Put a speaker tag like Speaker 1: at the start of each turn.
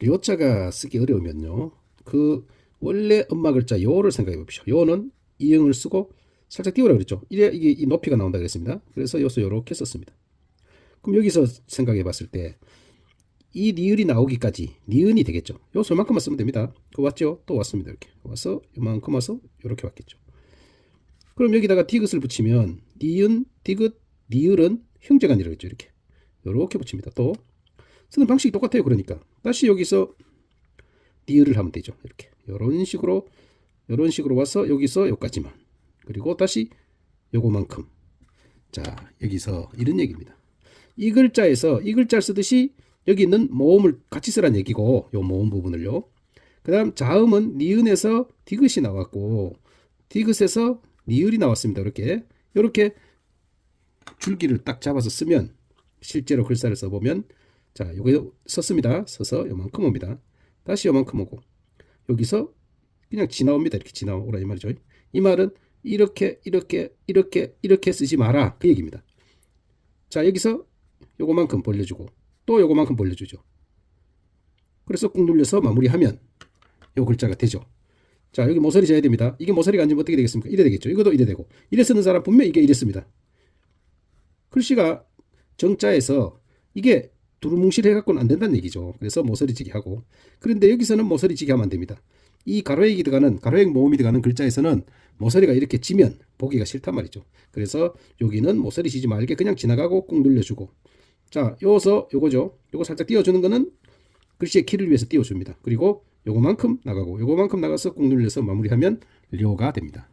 Speaker 1: 료자가 쓰기 어려우면요. 그 원래 엄마 글자 요를 생각해 봅시오. 요는 이응을 쓰고 살짝 띄우라 그랬죠. 이래 이게 이 높이가 나온다 그랬습니다. 그래서 요서 요렇게 썼습니다. 그럼 여기서 생각해 봤을 때 이 니을이 나오기까지 니은이 되겠죠. 요소 요만큼만 쓰면 됩니다. 그거 왔죠? 또 왔습니다. 이렇게 와서 요만큼 와서 요렇게 왔겠죠. 그럼 여기다가 디귿을 붙이면 니은, 디귿, 니을은 형제가 이루어졌죠. 이렇게 요렇게 붙입니다. 또 쓰는 방식이 똑같아요. 그러니까 다시 여기서 니을을 하면 되죠. 이렇게 요런 식으로 요런 식으로 와서 여기서 여기까지만 그리고 다시 요거만큼 자 여기서 이런 얘기입니다. 이 글자에서 이 글자를 쓰듯이 여기 있는 모음을 같이 쓰란 얘기고 요 모음 부분을요. 그 다음 자음은 니은에서 디귿이 나왔고 디귿에서 니을이 나왔습니다. 이렇게 이렇게 줄기를 딱 잡아서 쓰면 실제로 글자를 써보면 자 요거 썼습니다. 써서 요만큼 옵니다. 다시 요만큼 오고 여기서 그냥 지나옵니다. 이렇게 지나오라 이 말이죠. 이 말은 이렇게 이렇게 이렇게 이렇게 쓰지 마라 그 얘기입니다. 자 여기서 요거만큼 벌려주고 또 요거만큼 벌려주죠. 그래서 꾹 눌려서 마무리하면 요 글자가 되죠. 자 여기 모서리 재야 됩니다. 이게 모서리가 안 지면 어떻게 되겠습니까? 이래 되겠죠. 이것도 이래 되고 이래 쓰는 사람 분명 이게 이랬습니다. 글씨가 정자에서 이게 두루뭉실 해갖고는 안 된다는 얘기죠. 그래서 모서리지기 하고 그런데 여기서는 모서리지기 하면 안 됩니다. 이 가로액이 들어가는 가로액 모음이 들어가는 글자에서는 모서리가 이렇게 지면 보기가 싫단 말이죠. 그래서 여기는 모서리 지지 말게 그냥 지나가고 꾹 눌려주고 자 요서 요거죠. 요거 살짝 띄워주는 거는 글씨의 키를 위해서 띄워줍니다. 그리고 요거만큼 나가고 요거만큼 나가서 꾹 눌려서 마무리하면 료가 됩니다.